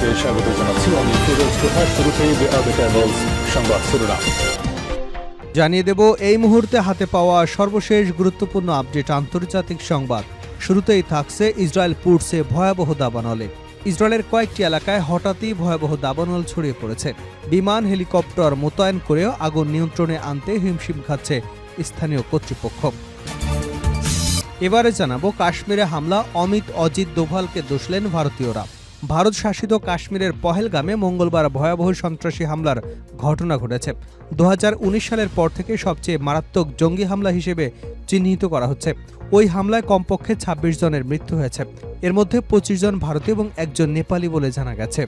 আপনাদেরকে স্বাগত জানাচ্ছি। আমি ফিরোজ আবে ক্যাবলস সংবাদ শিরোনাম জানিয়ে দেব, এই মুহূর্তে হাতে পাওয়া সর্বশেষ গুরুত্বপূর্ণ আপডেট আন্তর্জাতিক সংবাদ। শুরুতেই থাকছে ইসরায়েল পুডসে ভয়াবহ দাবানলে। ইসরায়েলের কয়েকটি এলাকায় হঠাৎই ভয়াবহ দাবানল ছড়িয়ে পড়েছে। বিমান, হেলিকপ্টার মোতায়েন করেও আগুন নিয়ন্ত্রণে আনতে হিমশিম খাচ্ছে স্থানীয় কর্তৃপক্ষ। এবারে জানাব, কাশ্মীরে হামলা, অমিত অজিত দোভালকে দোষলেন ভারতীয়রা। ভারত শাসিত কাশ্মীরের পহেলগামে মঙ্গলবার ভয়াবহ সন্ত্রাসী হামলার ঘটনা ঘটেছে। দু হাজার উনিশ সালের পর থেকে সবচেয়ে মারাত্মক জঙ্গি হামলা হিসেবে চিহ্নিত করা হচ্ছে। ওই হামলায় কমপক্ষে ২৬ জনের মৃত্যু হয়েছে। এর মধ্যে পঁচিশ জন ভারতীয় এবং একজন নেপালি বলে জানা গেছে।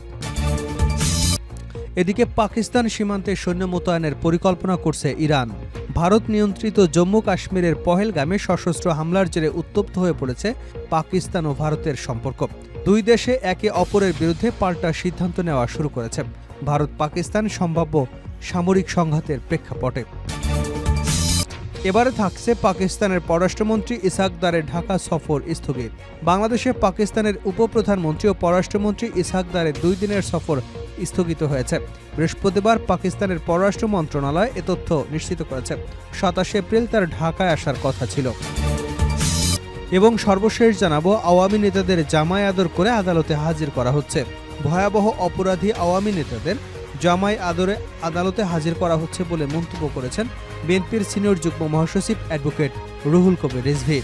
এদিকে পাকিস্তান সীমান্তে সৈন্য মোতায়েনের পরিকল্পনা করছে ইরান। ভারত নিয়ন্ত্রিত জম্মু কাশ্মীরের পহেলগামে সশস্ত্র হামলার জেরে উত্তপ্ত হয়ে পড়েছে পাকিস্তান ও ভারতের সম্পর্ক। দুই দেশে একে অপরের বিরুদ্ধে পাল্টা সিদ্ধান্ত নেওয়া শুরু করেছে। ভারত পাকিস্তান সম্ভাব্য সামরিক সংঘাতের প্রেক্ষাপটে। এবারে থাকছে পাকিস্তানের পররাষ্ট্রমন্ত্রী ইসাকদারের ঢাকা সফর স্থগিত। বাংলাদেশে পাকিস্তানের উপপ্রধানমন্ত্রী ও পররাষ্ট্রমন্ত্রী ইসাকদারের দুই দিনের সফর স্থগিত হয়েছে। বৃহস্পতিবার পাকিস্তানের পররাষ্ট্র মন্ত্রণালয় এ তথ্য নিশ্চিত করেছে। সাতাশে এপ্রিল তার ঢাকায় আসার কথা ছিল। এবং সর্বশেষ জানাব, আওয়ামী নেতাদের জামায় আদর করে আদালতে হাজির করা হচ্ছে। ভয়াবহ অপরাধী আওয়ামী নেতাদের জামাই আদরে আদালতে হাজির করা হচ্ছে বলে মন্তব্য করেছেন বিএনপির সিনিয়র যুগ্ম মহাসচিব অ্যাডভোকেট রুহুল কবির রিজভি।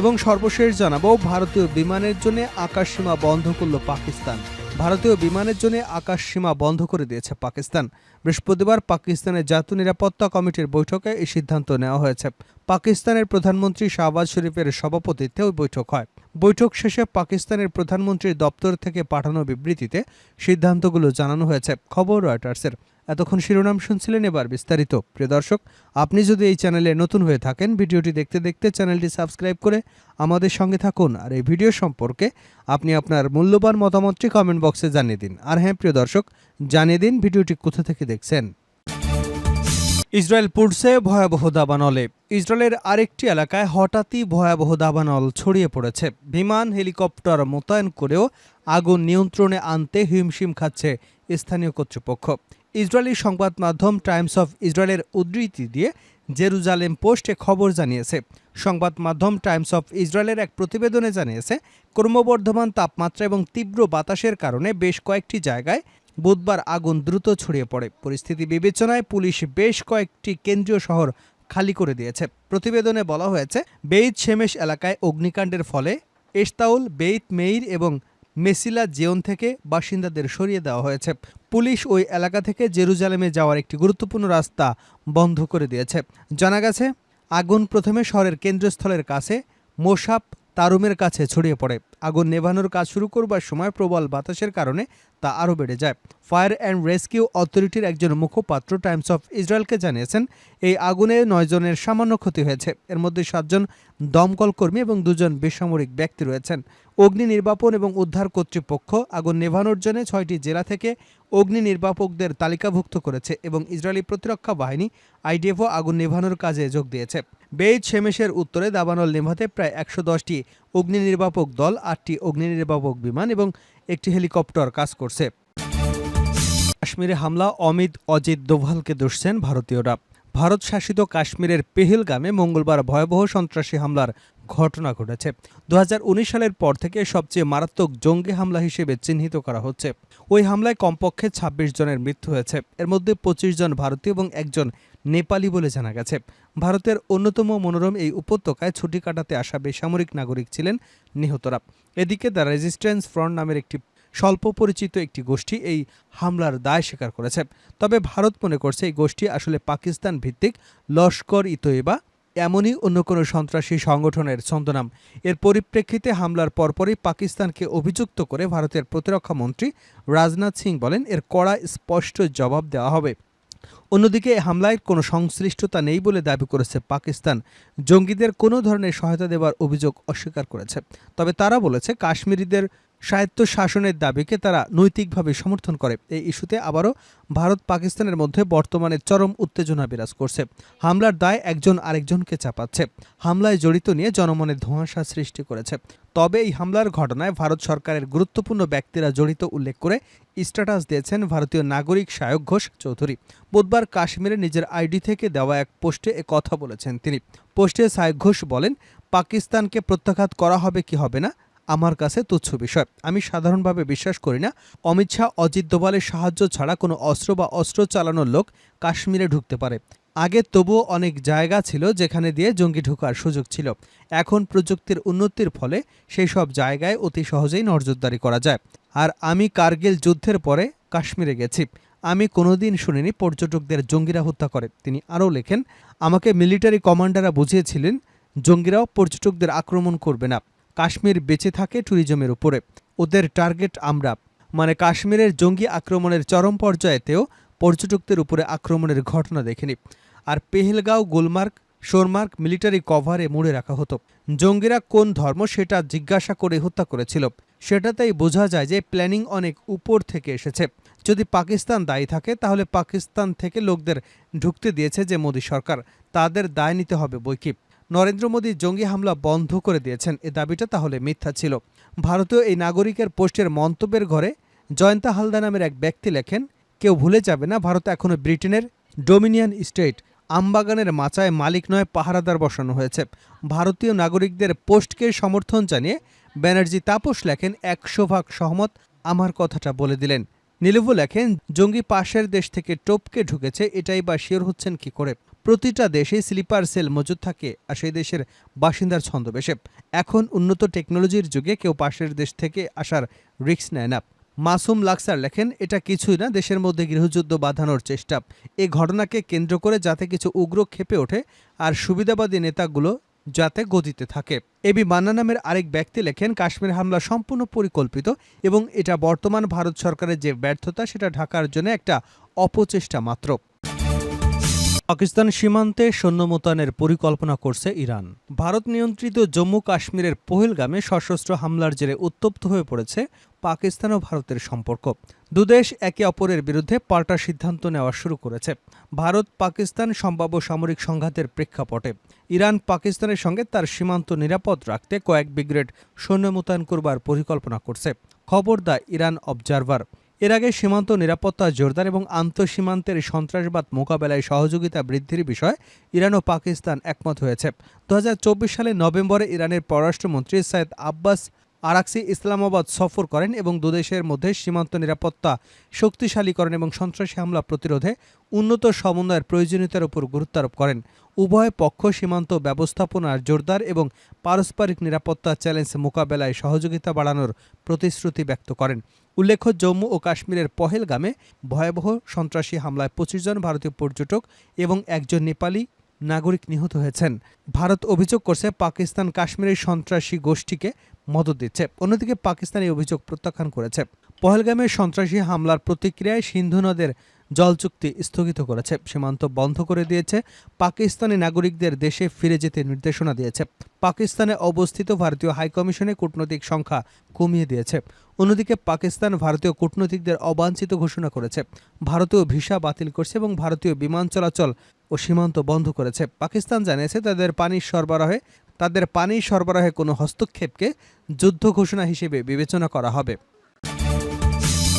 এবং সর্বশেষ জানাব, ভারতীয় বিমানের জন্য আকাশসীমা বন্ধ করল পাকিস্তান। ভারতীয় বিমানের জন্য আকাশ সীমা বন্ধ করে দিয়েছে পাকিস্তান। বৃহস্পতিবার পাকিস্তানের জাতীয় নিরাপত্তা কমিটির বৈঠকে এই সিদ্ধান্ত নেওয়া হয়েছে। পাকিস্তানের প্রধানমন্ত্রী শাহবাজ শরীফের সভাপতিত্বে ওই বৈঠক হয়। বৈঠক শেষে পাকিস্তানের প্রধানমন্ত্রীর দপ্তর থেকে পাঠানো বিবৃতিতে সিদ্ধান্তগুলো জানানো হয়েছে। খবর রয়টার্সের। এতক্ষণ শিরোনাম শুনছিলেন এবার বিস্তারিত। প্রিয় দর্শক, আপনি যদি এই চ্যানেলে নতুন হয়ে থাকেন, ভিডিওটি দেখতে দেখতে চ্যানেলটি সাবস্ক্রাইব করে আমাদের সঙ্গে থাকুন। আর এই ভিডিও সম্পর্কে আপনি আপনার মূল্যবান মতামতটি কমেন্ট বক্সে জানিয়ে দিন। আর হ্যাঁ প্রিয় দর্শক, জানিয়ে দিন ভিডিওটি কোথা থেকে দেখছেন। ইসরায়েল পুডসে ভয়াবহ দাবানলে। ইসরায়েলের আরেকটি এলাকায় হঠাৎই ভয়াবহ দাবানল ছড়িয়ে পড়েছে। বিমান, হেলিকপ্টার মোতায়েন করেও আগুন নিয়ন্ত্রণে আনতে হিমশিম খাচ্ছে স্থানীয় কর্তৃপক্ষ। ইসরায়েলি সংবাদ মাধ্যম টাইমস অফ ইসরায়েলের উদ্ধৃতি দিয়ে জেরুজালেম পোস্টে খবর জানিয়েছে। সংবাদ মাধ্যম টাইমস অফ ইসরায়েলের এক প্রতিবেদনে জানিয়েছে, ক্রমবর্ধমান তাপমাত্রা এবং তীব্র বাতাসের কারণে বেশ কয়েকটি জায়গায় বুধবার আগুন দ্রুত ছড়িয়ে পড়ে। পরিস্থিতি বিবেচনায় পুলিশ বেশ কয়েকটি কেন্দ্রীয় শহর খালি করে দিয়েছে। প্রতিবেদনে বলা হয়েছে বেইত শেমেশ এলাকায় অগ্নিকাণ্ডের ফলে এস্তাউল বেইত মেইর এবং মেসিলা জেওন থেকে বাসিন্দাদের সরিয়ে দেওয়া হয়েছে। পুলিশ ওই এলাকা থেকে জেরুজালেমে যাওয়ার একটি গুরুত্বপূর্ণ রাস্তা বন্ধ করে দিয়েছে। জানা গেছে, আগুন প্রথমে শহরের কেন্দ্রস্থলের কাছে মোসাপ তারুমের কাছে ছড়িয়ে পড়ে। আগুন নেভানোর কাজ শুরু করবার সময় প্রবল বাতাসের কারণে তা আরও বেড়ে যায়। ফায়ার অ্যান্ড রেস্কিউ অথরিটির একজন মুখপাত্র টাইমস অফ ইসরায়েলকে জানিয়েছেন, এই আগুনে নয়জনের সামান্য ক্ষতি হয়েছে। এর মধ্যে সাতজন দমকল কর্মী এবং দুজন বেসামরিক ব্যক্তি রয়েছেন। অগ্নি নির্বাপন এবং উদ্ধার কর্তৃপক্ষ আগুন নেভানোর জন্য ছয়টি জেলা থেকে অগ্নি নির্বাপকদের তালিকাভুক্ত করেছে এবং ইসরায়েলি প্রতিরক্ষা বাহিনী, আইডিএফও আগুন নেভানোর কাজে যোগ দিয়েছে। বেইজ শেমেশের উত্তরে দাবানল নেভাতে প্রায় একশো দশটি অগ্নি নির্বাপক দল, আটটি অগ্নি নির্বাপক বিমান এবং একটি হেলিকপ্টার কাজ করছে। কাশ্মীরে হামলা, অমিত অজিত দোভালকে দোষছেন ভারতীয়রা। ভারত শাসিত কাশ্মীরের পেহেলগামে মঙ্গলবার ভয়াবহ সন্ত্রাসী হামলার ঘটনা ঘটেছে। দু হাজার উনিশ সালের পর থেকে সবচেয়ে মারাত্মক জঙ্গি হামলা হিসেবে চিহ্নিত করা হচ্ছে। ওই হামলায় কমপক্ষে ২৬ জনের মৃত্যু হয়েছে। এর মধ্যে পঁচিশ জন ভারতীয় এবং একজন নেপালি বলে জানা গেছে। ভারতের অন্যতম মনোরম এই উপত্যকায় ছুটি কাটাতে আসা বেসামরিক নাগরিক ছিলেন নিহতরা। এদিকে দ্য রেজিস্ট্যান্স ফ্রন্ট নামের একটি স্বল্প পরিচিত একটি গোষ্ঠী এই হামলার দায় স্বীকার করেছে। তবে ভারত মনে করছে এই গোষ্ঠী আসলে পাকিস্তান ভিত্তিক লস্কর ই তৈবা এমনই অন্য কোনো সন্ত্রাসী সংগঠনের ছন্দনাম। এর পরিপ্রেক্ষিতে হামলার পরপরই পাকিস্তানকে অভিযুক্ত করে ভারতের প্রতিরক্ষা মন্ত্রী রাজনাথ সিং বলেন, এর কড়া স্পষ্ট জবাব দেওয়া হবে। অন্যদিকে হামলায় কোনো সংশ্লিষ্টতা নেই বলে দাবি করেছে পাকিস্তান। জঙ্গিদের কোনো ধরনের সহায়তা দেওয়ার অভিযোগ অস্বীকার করেছে। তবে তারা বলেছে, কাশ্মীরিদের স্বায়ত্ত শাসনের দাবিকে তারা নৈতিকভাবে সমর্থন করে। এই ইস্যুতে আবারও ভারত পাকিস্তানের মধ্যে বর্তমানে চরম উত্তেজনা বিরাজ করছে। হামলার দায় একজন আরেকজনকে চাপাচ্ছে। হামলায় জড়িত নিয়ে জনমনে ধোঁয়াশা সৃষ্টি করেছে। তবে এই হামলার ঘটনায় ভারত সরকারের গুরুত্বপূর্ণ ব্যক্তিরা জড়িত উল্লেখ করে স্ট্যাটাস দিয়েছেন ভারতীয় নাগরিক সায়ক ঘোষ চৌধুরী। বুধবার কাশ্মীরে নিজের আইডি থেকে দেওয়া এক পোস্টে এ কথা বলেছেন তিনি। পোস্টে সায়ক ঘোষ বলেন, পাকিস্তানকে প্রত্যাঘাত করা হবে কি হবে না? আমার কাছে তুচ্ছ বিষয়। আমি সাধারণভাবে বিশ্বাস করি না, অমিত শাহ অজিত দোভালের সাহায্য ছাড়া কোনো অস্ত্র বা অস্ত্র চালানোর লোক কাশ্মীরে ঢুকতে পারে। আগে তবুও অনেক জায়গা ছিল যেখানে দিয়ে জঙ্গি ঢোকার সুযোগ ছিল। এখন প্রযুক্তির উন্নতির ফলে সেই সব জায়গায় অতি সহজেই নজরদারি করা যায়। আর আমি কার্গিল যুদ্ধের পরে কাশ্মীরে গেছি। আমি কোনোদিন শুনিনি পর্যটকদের জঙ্গিরা হত্যা করে। তিনি আরও লেখেন, আমাকে মিলিটারি কমান্ডাররা বুঝিয়েছিলেন, জঙ্গিরাও পর্যটকদের আক্রমণ করবে না। কাশ্মীর বেঁচে থাকে ট্যুরিজমের উপরে। ওদের টার্গেট আমরা। মানে কাশ্মীরের জঙ্গি আক্রমণের চরম পর্যায়েতেও পর্যটকদের উপরে আক্রমণের ঘটনা দেখেনি। আর পেহেলগাঁও, গুলমার্গ সোরমার্গ মিলিটারি কভারে মুড়ে রাখা হতো। জঙ্গিরা কোন ধর্ম সেটা জিজ্ঞাসা করে হত্যা করেছিল। সেটাতেই বোঝা যায় যে প্ল্যানিং অনেক উপর থেকে এসেছে। যদি পাকিস্তান দায়ী থাকে, তাহলে পাকিস্তান থেকে লোকদের ঢুকতে দিয়েছে যে মোদী সরকার। তাদের দায় নিতে হবে বৈকি। নরেন্দ্র মোদী জঙ্গি হামলা বন্ধ করে দিয়েছেন। এ দাবিটা তাহলে মিথ্যা ছিল। ভারতীয় এই নাগরিকের পোস্টের মন্তব্যের ঘরে জয়ন্তা হালদা নামের এক ব্যক্তি লেখেন, কেউ ভুলে যাবে না, ভারত এখনও ব্রিটেনের ডোমিনিয়ান স্টেট। আমবাগানের মাচায় মালিক নয়, পাহারাদার বসানো হয়েছে। ভারতীয় নাগরিকদের পোস্টকে সমর্থন জানিয়ে ব্যানার্জি তাপস লেখেন একশো ভাগ সহমত, আমার কথাটা বলে দিলেন। নীলভু লেখেন, জঙ্গি পাশের দেশ থেকে টোপকে ঢুকেছে, এটাই বা শিওর হচ্ছেন কি করে? প্রতিটা দেশেই স্লিপার সেল মজুদ থাকে আর সেই দেশের বাসিন্দার ছন্দবেশে। এখন উন্নত টেকনোলজির যুগে কেউ পাশের দেশ থেকে আসার রিস্ক নেয় না। মাসুম লাক্সার লেখেন, এটা কিছুই না, দেশের মধ্যে গৃহযুদ্ধ বাঁধানোর চেষ্টা। এ ঘটনাকে কেন্দ্র করে যাতে কিছু উগ্র ক্ষেপে ওঠে আর সুবিধাবাদী নেতাগুলো যাতে গদিতে থাকে। এবি মান্না নামের আরেক ব্যক্তি লেখেন, কাশ্মীর হামলা সম্পূর্ণ পরিকল্পিত এবং এটা বর্তমান ভারত সরকারের যে ব্যর্থতা, সেটা ঢাকার জন্য একটা অপচেষ্টা মাত্র। পাকিস্তান সীমান্তে সৈন্য মোতায়েনের পরিকল্পনা করছে ইরান। ভারত নিয়ন্ত্রিত জম্মু কাশ্মীরের পহেলগামে সশস্ত্র হামলার জেরে উত্তপ্ত হয়ে পড়েছে পাকিস্তান ও ভারতের সম্পর্ক। দুদেশ একে অপরের বিরুদ্ধে পাল্টা সিদ্ধান্ত নেওয়া শুরু করেছে। ভারত পাকিস্তান সম্ভাব্য সামরিক সংঘাতের প্রেক্ষাপটে। ইরান পাকিস্তানের সঙ্গে তার সীমান্ত নিরাপদ রাখতে কয়েক ব্রিগেড সৈন্য মোতায়েন করবার পরিকল্পনা করছে। খবর দা ইরান অবজারভার। এর আগে সীমান্ত নিরাপত্তা জোরদার এবং আন্তঃসীমান্তের সন্ত্রাসবাদ মোকাবেলায় সহযোগিতা বৃদ্ধির বিষয়ে ইরান ও পাকিস্তান একমত হয়েছে। দু সালের নভেম্বরে ইরানের পররাষ্ট্রমন্ত্রী সৈয়দ আব্বাস আরাকসি ইসলামাবাদ সফর করেন এবং দুদেশের মধ্যে সীমান্ত নিরাপত্তা, শক্তিশালীকরণ এবং সন্ত্রাসী হামলা প্রতিরোধে উন্নত সমন্বয়ের প্রয়োজনীয়তার উপর গুরুত্ব আরোপ করেন। উভয় পক্ষ সীমান্ত ব্যবস্থাপনার জোরদার এবং পারস্পরিক নিরাপত্তা চ্যালেঞ্জ মোকাবেলায় সহযোগিতা বাড়ানোর প্রতিশ্রুতি ব্যক্ত করেন। উল্লেখ্য, জম্মু ও কাশ্মীরের পহেলগামে ভয়াবহ সন্ত্রাসী হামলায় পঁচিশ জন ভারতীয় পর্যটক এবং একজন নেপালি নাগরিক নিহত হয়েছেন। ভারত অভিযোগ করছে, পাকিস্তান কাশ্মীরের সন্ত্রাসী গোষ্ঠীকে মদত দিচ্ছে। অন্যদিকে পাকিস্তান এই অভিযোগ প্রত্যাখ্যান করেছে। পহেলগামে সন্ত্রাসী হামলার প্রতিক্রিয়ায় সিন্ধু নদের জল চুক্তি স্থগিত করেছে, সীমান্ত বন্ধ করে দিয়েছে, পাকিস্তানি নাগরিকদের দেশে ফিরে যেতে নির্দেশনা দিয়েছে। পাকিস্তানে অবস্থিত ভারতীয় হাইকমিশনে কূটনৈতিক সংখ্যা কমিয়ে দিয়েছে। অন্যদিকে পাকিস্তান ভারতীয় কূটনৈতিকদের অবাঞ্ছিত ঘোষণা করেছে। ভারতীয় ভিসা বাতিল করছে এবং ভারতীয় বিমান চলাচল ও সীমান্ত বন্ধ করেছে। পাকিস্তান জানিয়েছে তাদের পানির সরবরাহে, তাদের পানি সরবরাহে কোনো হস্তক্ষেপকে যুদ্ধ ঘোষণা হিসেবে বিবেচনা করা হবে।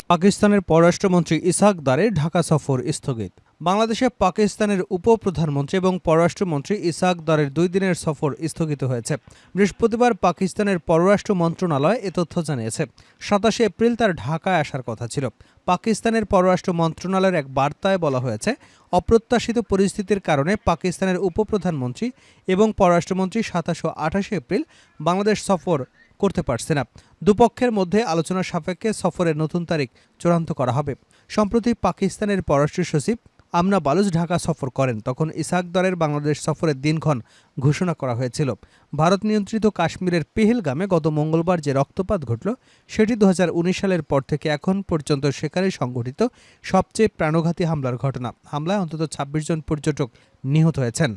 পাকিস্তানের পররাষ্ট্রমন্ত্রী ইসাক দারের ঢাকা সফর স্থগিত। বাংলাদেশে পাকিস্তানের উপপ্রধানমন্ত্রী এবং পররাষ্ট্রমন্ত্রী ইসাক দারের দুই দিনের সফর স্থগিত হয়েছে। বৃহস্পতিবার পাকিস্তানের পররাষ্ট্র মন্ত্রণালয় এ তথ্য জানিয়েছে। সাতাশে এপ্রিল তার ঢাকায় আসার কথা ছিল। পাকিস্তানের পররাষ্ট্র মন্ত্রণালয়ের এক বার্তায় বলা হয়েছে, অপ্রত্যাশিত পরিস্থিতির কারণে পাকিস্তানের উপপ্রধানমন্ত্রী এবং পররাষ্ট্রমন্ত্রী সাতাশ আঠাশে এপ্রিল বাংলাদেশ সফর করতে পারছে না। দুপক্ষের মধ্যে আলোচনা সাপেক্ষে সফরের নতুন তারিখ চূড়ান্ত করা হবে। সম্প্রতি পাকিস্তানের পররাষ্ট্র সচিব আমনা বালুচ ঢাকা সফর করেন। তখন ইসাক দরের বাংলাদেশ সফরের দিনক্ষণ ঘোষণা করা হয়েছিল। ভারত নিয়ন্ত্রিত কাশ্মীরের পেহেলগামে গত মঙ্গলবার যে রক্তপাত ঘটল, সেটি দু হাজার উনিশ সালের পর থেকে এখন পর্যন্ত সেখানে সংঘটিত সবচেয়ে প্রাণঘাতী হামলার ঘটনা। হামলায় অন্তত ২৬ জন পর্যটক নিহত হয়েছেন।